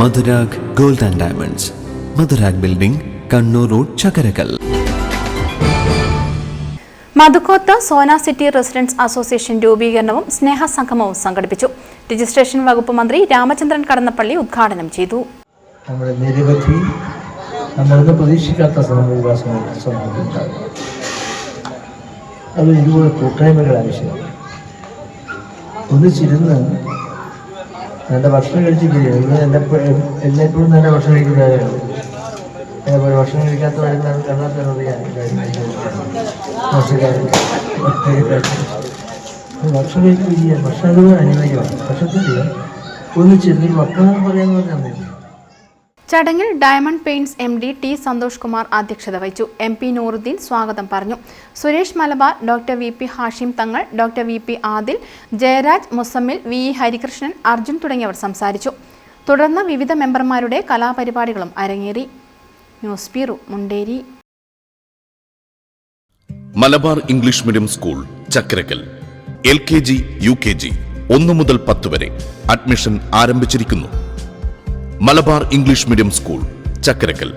Madhurag gold and diamonds. Madhurag building Kannur road Chakkarakkal. Madhukoth Sona city residents association രൂപീകരണവും സ്നേഹ സംഗമവും സംഘടിപ്പിച്ചു. Registration വകുപ്പ് മന്ത്രി രാമചന്ദ്രൻ കടന്നപ്പള്ളി ഉദ്ഘാടനം ചെയ്തു. നമ്മുടെ നിരവധി നമ്മളൊന്നും പ്രതീക്ഷിക്കാത്ത അത് ഇതുപോലെ കൂട്ടായ്മകൾ ആവശ്യമാണ് ഒന്നിച്ചിരുന്ന് നല്ല ഭക്ഷണം കഴിച്ചിട്ടില്ല. ഇവിടെ എന്നെപ്പോഴും എല്ലായ്പ്പോഴും നല്ല ഭക്ഷണം കഴിക്കുന്നവരാണ് അതേപോലെ ഭക്ഷണം കഴിക്കാത്തവരെന്നാണ് കണ്ടാത്തറിയാൻ മോശക്കാരൻ ഭക്ഷണം കഴിക്കില്ല. ഭക്ഷണം അനിവാര്യമാണ് ഭക്ഷണത്തില്ല. ഒന്നിച്ചിരുന്ന് വർത്തമാനം പറയാൻ പറഞ്ഞാൽ ചടങ്ങിൽ diamond paints M D T Santhosh Kumar അധ്യക്ഷത വഹിച്ചു. എം പി നൂറുദ്ദീൻ സ്വാഗതം പറഞ്ഞു. Suresh Malabar doctor V P Hashim Thangal doctor V P Adil Jayaraj Musammil V E Harikrishnan Arjun തുടങ്ങിയവർ സംസാരിച്ചു. തുടർന്ന് വിവിധ മെമ്പർമാരുടെ കലാപരിപാടികളും അരങ്ങേറി. News bureau Munderi. Malabar English medium school Chakkarakkal L K G U K G ഒന്നു മുതൽ പത്ത് വരെ അഡ്മിഷൻ ആരംഭിച്ചിരിക്കുന്നു. Malabar English medium school Chakkarakkal.